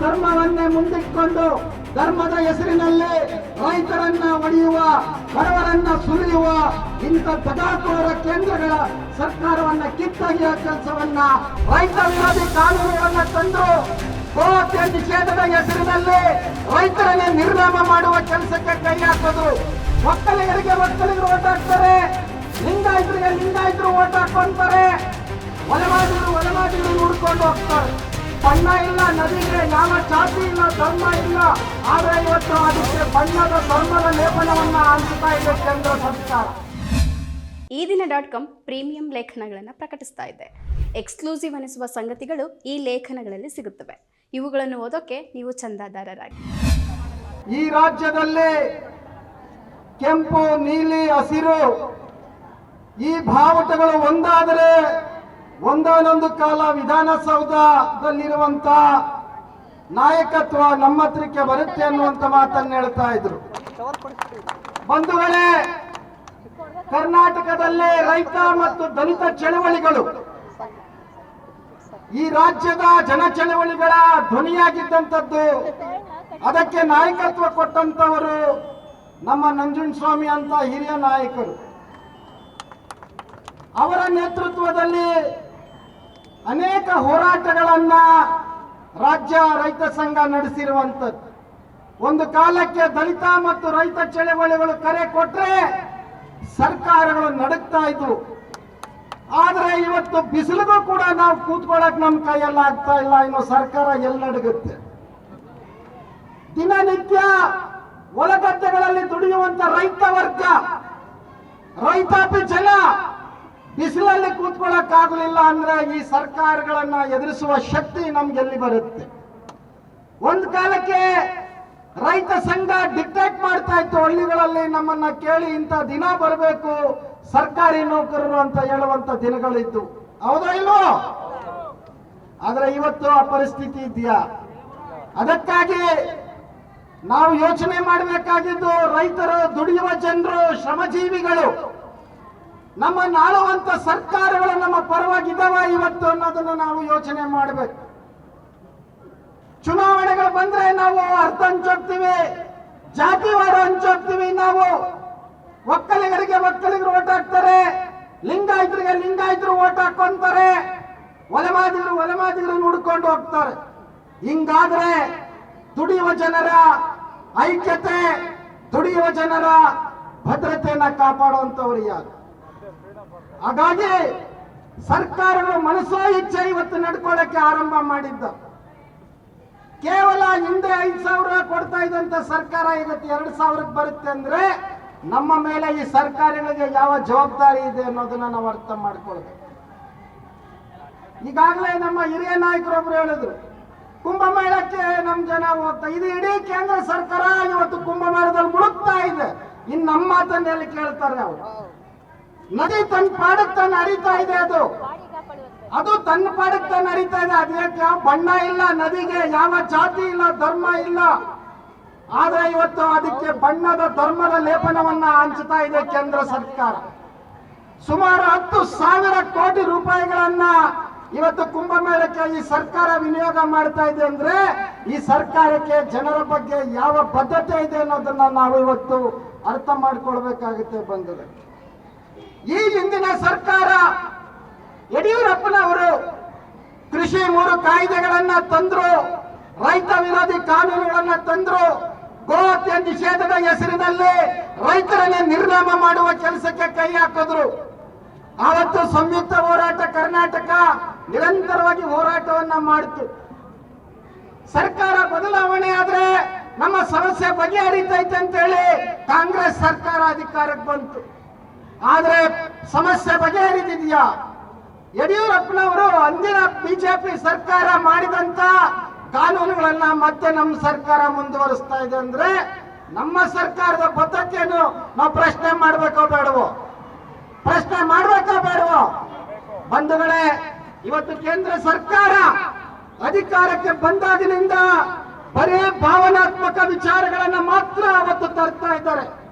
ಧರ್ಮವನ್ನೇ ಮುಂದಿಟ್ಕೊಂಡು ಧರ್ಮದ ಹೆಸರಿನಲ್ಲಿ ರೈತರನ್ನ ಒಡೆಯುವ, ಬಡವರನ್ನ ಸುರಿಯುವ ಇಂಥ ದಗಾಕೋರ ಕೇಂದ್ರಗಳ ಸರ್ಕಾರವನ್ನ ಕಿತ್ತೊಗೆಯುವ ಕೆಲಸವನ್ನ ರೈತ ವಿರೋಧಿ ಕಾನೂನುಗಳನ್ನ ತಂದು ಗೋಹತ್ಯೆ ನಿಷೇಧದ ಹೆಸರಿನಲ್ಲಿ ರೈತರನ್ನೇ ನಿರ್ನಾಮ ಮಾಡುವ ಕೆಲಸಕ್ಕೆ ಕೈ ಹಾಕೋದು. ಒಕ್ಕಲಿಗರಿಗೆ ಒಕ್ಕಲಿಗರು ಓಟಾಕ್ತಾರೆ ಹಾಕ್ತಾರೆ. ಲಿಂಗಾಯತರಿಗೆ ಲಿಂಗಾಯತರು ಓಟ್ ಹಾಕೊಂತಾರೆ ಒಲವಾದಿಗಳು ಒಲವಾದಿಗಳು ನೋಡ್ಕೊಂಡು ಹೋಗ್ತಾರೆ. ಬಣ್ಣ ಇಲ್ಲ ನದಿಗೆ ಯಾವ ಜಾತಿ ಇಲ್ಲ ಧರ್ಮ ಇಲ್ಲ. ಆದರೆ ಇವತ್ತು ಅದಕ್ಕೆ ಬಣ್ಣದ ಧರ್ಮದ ಲೇಪನವನ್ನ ಹಂಚುತ್ತಾ ಇದೆ ಕೇಂದ್ರ ಸರ್ಕಾರ. ಈ ದಿನ ಡಾಟ್ ಕಾಮ್ ಪ್ರೀಮಿಯಂ ಲೇಖನಗಳನ್ನು ಪ್ರಕಟಿಸ್ತಾ ಇದೆ. ಎಕ್ಸ್ಕ್ಲೂಸಿವ್ ಅನಿಸುವ ಸಂಗತಿಗಳು ಈ ಲೇಖನಗಳಲ್ಲಿ ಸಿಗುತ್ತವೆ. ಇವುಗಳನ್ನು ಓದೋಕೆ ನೀವು ಚಂದಾದಾರರಾಗಿ. ಈ ರಾಜ್ಯದಲ್ಲಿ ಕೆಂಪು ನೀಲಿ ಹಸಿರು ಈ ಭಾವಟಗಳು ಒಂದಾದರೆ ಒಂದಾನೊಂದು ಕಾಲ ವಿಧಾನಸೌಧದಲ್ಲಿರುವಂತ ನಾಯಕತ್ವ ನಮ್ಮ ಹತ್ರಕ್ಕೆ ಬರುತ್ತೆ ಅನ್ನುವಂತ ಮಾತನ್ನು ಹೇಳ್ತಾ ಇದ್ರು. ಬಂಧುಗಳೇ, ಕರ್ನಾಟಕದಲ್ಲೇ ರೈತ ಮತ್ತು ದಲಿತ ಚಳವಳಿಗಳು. ಈ ರಾಜ್ಯದ ಜನ ಚಳವಳಿಗಳ ಧ್ವನಿಯಾಗಿದ್ದಂಥದ್ದು, ಅದಕ್ಕೆ ನಾಯಕತ್ವ ಕೊಟ್ಟಂತವರು ನಮ್ಮ ನಂಜುಂಡಸ್ವಾಮಿ ಅಂತ ಹಿರಿಯ ನಾಯಕರು. ಅವರ ನೇತೃತ್ವದಲ್ಲಿ ಅನೇಕ ಹೋರಾಟಗಳನ್ನ ರಾಜ್ಯ ರೈತ ಸಂಘ ನಡೆಸಿರುವಂಥದ್ದು. ಒಂದು ಕಾಲಕ್ಕೆ ದಲಿತ ಮತ್ತು ರೈತ ಚಳವಳಿಗಳು ಕರೆ ಕೊಟ್ರೆ ಸರ್ಕಾರಗಳು ನಡುಕ್ತಾ ಇದ್ವು. ಆದ್ರೆ ಇವತ್ತು ಬಿಸಿಲಿಗೂ ಕೂಡ ನಾವು ಕೂತ್ಕೊಳ್ಳಕ್ ನಮ್ ಕೈಯಲ್ಲ ಆಗ್ತಾ ಇಲ್ಲ. ಇನ್ನು ಸರ್ಕಾರ ಎಲ್ಲಿ ನಡುಗುತ್ತೆ? ದಿನನಿತ್ಯ ಹೊಲಗದ್ದೆಗಳಲ್ಲಿ ದುಡಿಯುವಂತ ರೈತ ವರ್ಗ, ರೈತಾಪಿ ಜನ ಬಿಸಿಲಲ್ಲಿ ಕೂತ್ಕೊಳ್ಳಕ್ ಆಗ್ಲಿಲ್ಲ ಅಂದ್ರೆ ಈ ಸರ್ಕಾರಗಳನ್ನ ಎದುರಿಸುವ ಶಕ್ತಿ ನಮ್ಗೆ ಎಲ್ಲಿ ಬರುತ್ತೆ? ಒಂದ್ ಕಾಲಕ್ಕೆ ರೈತ ಸಂಘ ಡಿಕ್ಟೇಟ್ ಮಾಡ್ತಾ ಇತ್ತು ಹಳ್ಳಿಗಳಲ್ಲಿ ನಮ್ಮನ್ನ ಕೇಳಿ ಇಂಥ ದಿನ ಬರಬೇಕು, ಸರ್ಕಾರಿ ನೌಕರರು ಅಂತ ಹೇಳುವಂತ ದಿನಗಳಿತ್ತು ಹೌದಾ ಇಲ್ವೋ? ಆದ್ರೆ ಇವತ್ತು ಆ ಪರಿಸ್ಥಿತಿ ಇದೆಯಾ? ಅದಕ್ಕಾಗಿ ನಾವು ಯೋಚನೆ ಮಾಡಬೇಕಾಗಿದ್ದು ರೈತರು, ದುಡಿಯುವ ಜನರು, ಶ್ರಮಜೀವಿಗಳು. ನಮ್ಮ ನಾಳುವಂತ ಸರ್ಕಾರಗಳು ನಮ್ಮ ಪರವಾಗಿದ್ದಾವ ಇವತ್ತು ಅನ್ನೋದನ್ನ ನಾವು ಯೋಚನೆ ಮಾಡಬೇಕು. ಚುನಾವಣೆಗಳು ಬಂದ್ರೆ ನಾವು ಅರ್ಥ ಹಂಚೋಗ್ತೀವಿ ಜಾತಿವಾರ ಹಂಚೋಗ್ತೀವಿ ನಾವು. ಒಕ್ಕಲಿಗರಿಗೆ ಒಕ್ಕಲಿಗರು ಓಟ್ ಹಾಕ್ತಾರೆ, ಲಿಂಗಾಯತರಿಗೆ ಲಿಂಗಾಯತರು ಓಟ್ ಹಾಕೊಂತಾರೆ ಒಲಮಾದಿಗರು ಒಲಮಾದಿಗರು ನುಡ್ಕೊಂಡು ಹೋಗ್ತಾರೆ. ಹಿಂಗಾದ್ರೆ ದುಡಿಯುವ ಜನರ ಐಕ್ಯತೆ, ದುಡಿಯುವ ಜನರ ಭದ್ರತೆಯನ್ನ ಕಾಪಾಡುವಂತವ್ರು ಯಾರು? ಹಾಗಾಗಿ ಸರ್ಕಾರಗಳು ಮನಸ್ಸೋ ಇಚ್ಛೆ ಇವತ್ತು ನಡ್ಕೊಳ್ಳಕ್ಕೆ ಆರಂಭ ಮಾಡಿದ್ದ. ಕೇವಲ ಹಿಂದೆ ಐದು ಸಾವಿರ ಕೊಡ್ತಾ ಇದ್ದಂತ ಸರ್ಕಾರ ಇವತ್ತು ಎರಡು ಸಾವಿರಕ್ಕೆ ಬರುತ್ತೆ ಅಂದ್ರೆ ನಮ್ಮ ಮೇಲೆ ಈ ಸರ್ಕಾರಗಳಿಗೆ ಯಾವ ಜವಾಬ್ದಾರಿ ಇದೆ ಅನ್ನೋದನ್ನ ನಾವು ಅರ್ಥ ಮಾಡ್ಕೊಳ್ಬೇಕು. ಈಗಾಗಲೇ ನಮ್ಮ ಹಿರಿಯ ನಾಯಕರೊಬ್ರು ಹೇಳಿದ್ರು, ಕುಂಭಮೇಳಕ್ಕೆ ನಮ್ ಜನ ಹೋಗ್ತಾ ಇದು ಇಡೀ ಕೇಂದ್ರ ಸರ್ಕಾರ ಇವತ್ತು ಕುಂಭಮೇಳದಲ್ಲಿ ಮುಳುಗ್ತಾ ಇದೆ. ಇನ್ ನಮ್ಮ ಮಾತನ್ನೆಲ್ಲಿ ಕೇಳ್ತಾರೆ ಅವರು. ನದಿ ತನ್ನ ಪಾಡಕ್ ತಾನು ಹರಿತಾ ಇದೆ ಅದು. ಅದು ತನ್ನ ಪಾಡಕ್ ತಾನು ಹರಿತಾ ಇದೆ. ಅದಕ್ಕೆ ಯಾವ ಬಣ್ಣ ಇಲ್ಲ, ನದಿಗೆ ಯಾವ ಜಾತಿ ಇಲ್ಲ, ಧರ್ಮ ಇಲ್ಲ. ಆದ್ರೆ ಇವತ್ತು ಅದಕ್ಕೆ ಬಣ್ಣದ ಧರ್ಮದ ಲೇಪನವನ್ನ ಹಂಚುತ್ತಾ ಇದೆ ಕೇಂದ್ರ ಸರ್ಕಾರ. ಸುಮಾರು ಹತ್ತು ಸಾವಿರ ಕೋಟಿ ರೂಪಾಯಿಗಳನ್ನ ಇವತ್ತು ಕುಂಭಮೇಳಕ್ಕೆ ಈ ಸರ್ಕಾರ ವಿನಿಯೋಗ ಮಾಡ್ತಾ ಇದೆ ಅಂದ್ರೆ ಈ ಸರ್ಕಾರಕ್ಕೆ ಜನರ ಬಗ್ಗೆ ಯಾವ ಬದ್ಧತೆ ಇದೆ ಅನ್ನೋದನ್ನ ನಾವು ಇವತ್ತು ಅರ್ಥ ಮಾಡ್ಕೊಳ್ಬೇಕಾಗುತ್ತೆ ಬಂದಿದೆ ಈ ಹಿಂದಿನ ಸರ್ಕಾರ ಯಡಿಯೂರಪ್ಪನವರು ಕೃಷಿ ಮೂರು ಕಾಯ್ದೆಗಳನ್ನ ತಂದ್ರು, ರೈತ ವಿರೋಧಿ ಕಾನೂನುಗಳನ್ನ ತಂದ್ರು ಗೋಹತ್ಯೆ ನಿಷೇಧದ ಹೆಸರಿನಲ್ಲಿ ರೈತರನ್ನೇ ನಿರ್ನಾಮ ಮಾಡುವ ಕೆಲಸಕ್ಕೆ ಕೈ ಹಾಕಿದ್ರು. ಆವತ್ತು ಸಂಯುಕ್ತ ಹೋರಾಟ ಕರ್ನಾಟಕ ನಿರಂತರವಾಗಿ ಹೋರಾಟವನ್ನ ಮಾಡಿತು. ಸರ್ಕಾರ ಬದಲಾವಣೆ ಆದ್ರೆ ನಮ್ಮ ಸಮಸ್ಯೆ ಬಗೆಹರಿತೈತೆ ಅಂತೇಳಿ ಕಾಂಗ್ರೆಸ್ ಸರ್ಕಾರ ಅಧಿಕಾರಕ್ಕೆ ಬಂತು. ಆದ್ರೆ ಸಮಸ್ಯೆ ಬಗೆಹರಿದಿದೆಯಾ ಯಡಿಯೂರಪ್ಪನವರು ಅಂದಿನ ಬಿಜೆಪಿ ಸರ್ಕಾರ ಮಾಡಿದಂತ ಕಾನೂನುಗಳನ್ನ ಮತ್ತೆ ನಮ್ಮ ಸರ್ಕಾರ ಮುಂದುವರಿಸ್ತಾ ಇದೆ ಅಂದ್ರೆ ನಮ್ಮ ಸರ್ಕಾರದ ಬದ್ಧತೆಯನ್ನು ನಾವು ಪ್ರಶ್ನೆ ಮಾಡ್ಬೇಕೋ ಬೇಡವೋ? ಪ್ರಶ್ನೆ ಮಾಡ್ಬೇಕೋ ಬೇಡವೋ? ಬಂಧುಗಳೇ, ಇವತ್ತು ಕೇಂದ್ರ ಸರ್ಕಾರ ಅಧಿಕಾರಕ್ಕೆ ಬಂದಾಗಿನಿಂದ ಬರೇ ಭಾವನಾತ್ಮಕ ವಿಚಾರಗಳನ್ನ ಮಾತ್ರ ಅವತ್ತು ತರ್ತಾ ಇದ್ದಾರೆ.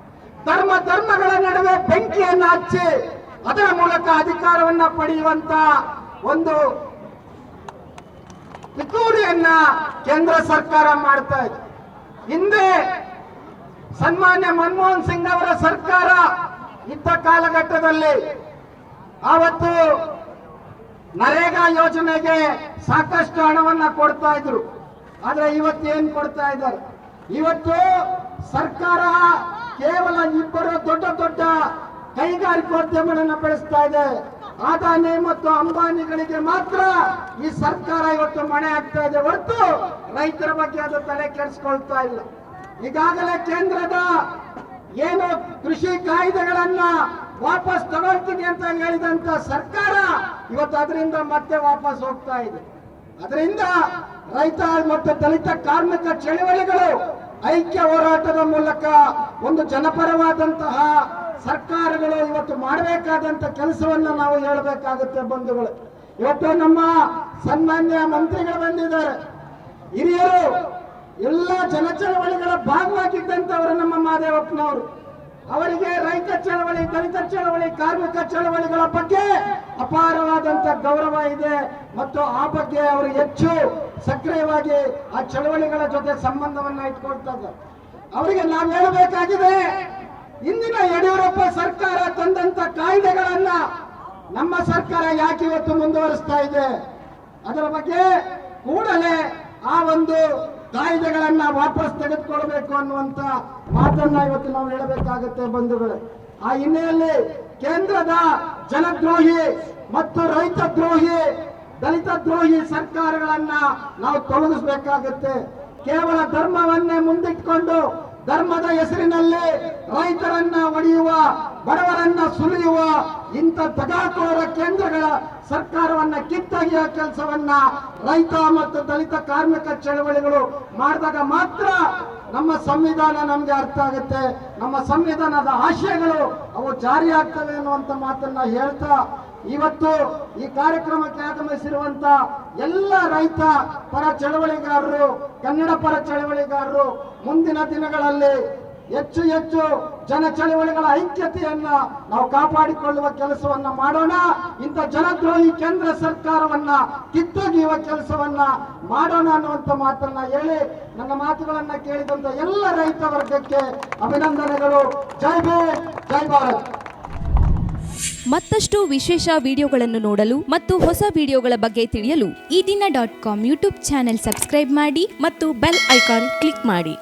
ಧರ್ಮ ಧರ್ಮಗಳ ನಡುವೆ ಬೆಂಕಿಯನ್ನು ಹಚ್ಚಿ ಅದರ ಮೂಲಕ ಅಧಿಕಾರವನ್ನ ಪಡೆಯುವಂತ ಒಂದು ಪಿತೂರಿಯನ್ನ ಕೇಂದ್ರ ಸರ್ಕಾರ ಮಾಡ್ತಾ ಇದೆ. ಹಿಂದೆ ಸನ್ಮಾನ್ಯ ಮನಮೋಹನ್ ಸಿಂಗ್ ಅವರ ಸರ್ಕಾರ ಇದ್ದ ಕಾಲಘಟ್ಟದಲ್ಲಿ ಆವತ್ತು ನರೇಗಾ ಯೋಜನೆಗೆ ಸಾಕಷ್ಟು ಹಣವನ್ನ ಕೊಡ್ತಾ ಇದ್ರು. ಆದ್ರೆ ಇವತ್ತು ಏನ್ ಕೊಡ್ತಾ ಇದ್ದಾರೆ? ಇವತ್ತು ಸರ್ಕಾರ ಕೇವಲ ಇಬ್ಬರು ದೊಡ್ಡ ದೊಡ್ಡ ಕೈಗಾರಿಕೋದ್ಯಮಗಳನ್ನ ಬೆಳೆಸ್ತಾ ಇದೆ. ಅದಾನಿ ಮತ್ತು ಅಂಬಾನಿಗಳಿಗೆ ಮಾತ್ರ ಈ ಸರ್ಕಾರ ಇವತ್ತು ಮಣೆ ಆಗ್ತಾ ಇದೆ ಹೊರತು ರೈತರ ಬಗ್ಗೆ ಅದು ತಲೆ ಕೆಡಿಸ್ಕೊಳ್ತಾ ಇಲ್ಲ. ಈಗಾಗಲೇ ಕೇಂದ್ರದ ಏನು ಕೃಷಿ ಕಾಯ್ದೆಗಳನ್ನ ವಾಪಸ್ ತಗೊಳ್ತೀನಿ ಅಂತ ಹೇಳಿದಂತ ಸರ್ಕಾರ ಇವತ್ತು ಅದರಿಂದ ಮತ್ತೆ ವಾಪಸ್ ಹೋಗ್ತಾ ಇದೆ. ಅದರಿಂದ ರೈತ ಮತ್ತು ದಲಿತ ಕಾರ್ಮಿಕ ಚಳವಳಿಗಳು ಐಕ್ಯ ಹೋರಾಟದ ಮೂಲಕ ಒಂದು ಜನಪರವಾದಂತಹ ಸರ್ಕಾರಗಳು ಇವತ್ತು ಮಾಡಬೇಕಾದಂತ ಕೆಲಸವನ್ನ ನಾವು ಹೇಳಬೇಕಾಗುತ್ತೆ ಬಂಧುಗಳು. ಇವತ್ತು ನಮ್ಮ ಸನ್ಮಾನ್ಯ ಮಂತ್ರಿಗಳು ಬಂದಿದ್ದಾರೆ. ಹಿರಿಯರು, ಎಲ್ಲ ಜನ ಚಳವಳಿಗಳ ಭಾಗವಾಗಿದ್ದಂತವರು ನಮ್ಮ ಮಾದೇವಪ್ಪನವರು. ಅವರಿಗೆ ಚಳವಳಿ, ದಲಿತ ಚಳವಳಿ, ಕಾರ್ಮಿಕ ಚಳವಳಿಗಳ ಬಗ್ಗೆ ಅಪಾರವಾದಂತ ಗೌರವ ಇದೆ. ಮತ್ತು ಆ ಬಗ್ಗೆ ಅವರು ಹೆಚ್ಚು ಸಕ್ರಿಯವಾಗಿ ಆ ಚಳವಳಿಗಳ ಜೊತೆ ಸಂಬಂಧವನ್ನ ಇಟ್ಕೊಳ್ತಾ ಅವರಿಗೆ ನಾವು ಹೇಳಬೇಕಾಗಿದೆ, ಇಂದಿನ ಯಡಿಯೂರಪ್ಪ ಸರ್ಕಾರ ತಂದಂತ ಕಾಯ್ದೆಗಳನ್ನ ನಮ್ಮ ಸರ್ಕಾರ ಯಾಕೆ ಇವತ್ತು ಮುಂದುವರಿಸ್ತಾ ಇದೆ? ಅದರ ಬಗ್ಗೆ ಕೂಡಲೇ ಆ ಒಂದು ಕಾಯ್ದೆಗಳನ್ನ ವಾಪಸ್ ತೆಗೆದುಕೊಳ್ಬೇಕು ಅನ್ನುವಂತ ಮಾತನ್ನ ಇವತ್ತು ನಾವು ಹೇಳಬೇಕಾಗುತ್ತೆ ಬಂಧುಗಳೇ. ಆ ಹಿನ್ನೆಲೆಯಲ್ಲಿ ಕೇಂದ್ರದ ಜನದ್ರೋಹಿ ಮತ್ತು ರೈತ ದ್ರೋಹಿ, ದಲಿತ ದ್ರೋಹಿ ಸರ್ಕಾರಗಳನ್ನ ನಾವು ತೊಲಗಿಸಬೇಕಾಗುತ್ತೆ. ಕೇವಲ ಧರ್ಮವನ್ನೇ ಮುಂದಿಟ್ಕೊಂಡು ಧರ್ಮದ ಹೆಸರಿನಲ್ಲಿ ರೈತರನ್ನ ಒಡೆಯುವ, ಬಡವರನ್ನ ಸುಲಿಯುವ ಇಂಥ ದಗಾಕೋರ ಕೇಂದ್ರಗಳ ಸರ್ಕಾರವನ್ನ ಕಿತ್ತೊಗೆಯುವ ಕೆಲಸವನ್ನ ರೈತ ಮತ್ತು ದಲಿತ ಕಾರ್ಮಿಕ ಚಳವಳಿಗಳು ಮಾಡಿದಾಗ ಮಾತ್ರ ನಮ್ಮ ಸಂವಿಧಾನ ನಮ್ಗೆ ಅರ್ಥ ಆಗುತ್ತೆ. ನಮ್ಮ ಸಂವಿಧಾನದ ಆಶಯಗಳು ಅವು ಜಾರಿ ಆಗ್ತವೆ ಅನ್ನುವಂತ ಮಾತನ್ನ ಹೇಳ್ತಾ, ಇವತ್ತು ಈ ಕಾರ್ಯಕ್ರಮಕ್ಕೆ ಆಗಮಿಸಿರುವಂತ ಎಲ್ಲ ರೈತ ಪರ ಚಳವಳಿಗಾರರು, ಕನ್ನಡ ಪರ ಚಳವಳಿಗಾರರು, ಮುಂದಿನ ದಿನಗಳಲ್ಲಿ ಹೆಚ್ಚು ಹೆಚ್ಚು ಜನ ಚಳವಳಿಗಳ ಐಕ್ಯತೆಯನ್ನ ನಾವು ಕಾಪಾಡಿಕೊಳ್ಳುವ ಕೆಲಸವನ್ನ ಮಾಡೋಣ. ಇಂಥ ಜನದ್ರೋಹಿ ಕೇಂದ್ರ ಸರ್ಕಾರವನ್ನ ಕಿತ್ತೊಗೆಯುವ ಕೆಲಸವನ್ನ ಮಾಡೋಣ ಅನ್ನುವಂತ ಮಾತನ್ನ ಹೇಳಿ ನನ್ನ ಮಾತುಗಳನ್ನ ಕೇಳಿದಂತ ಎಲ್ಲ ರೈತ ವರ್ಗಕ್ಕೆ ಅಭಿನಂದನೆಗಳು. ಜೈ ಭೇ ಜೈ ಭಾರತ್. ಮತ್ತಷ್ಟು ವಿಶೇಷ ವಿಡಿಯೋಗಳನ್ನು ನೋಡಲು ಮತ್ತು ಹೊಸ ವಿಡಿಯೋಗಳ ಬಗ್ಗೆ ತಿಳಿಯಲು Ee Dina dot com YouTube channel subscribe ಮಾಡಿ ಮತ್ತು ಬೆಲ್ ಐಕಾನ್ ಕ್ಲಿಕ್ ಮಾಡಿ.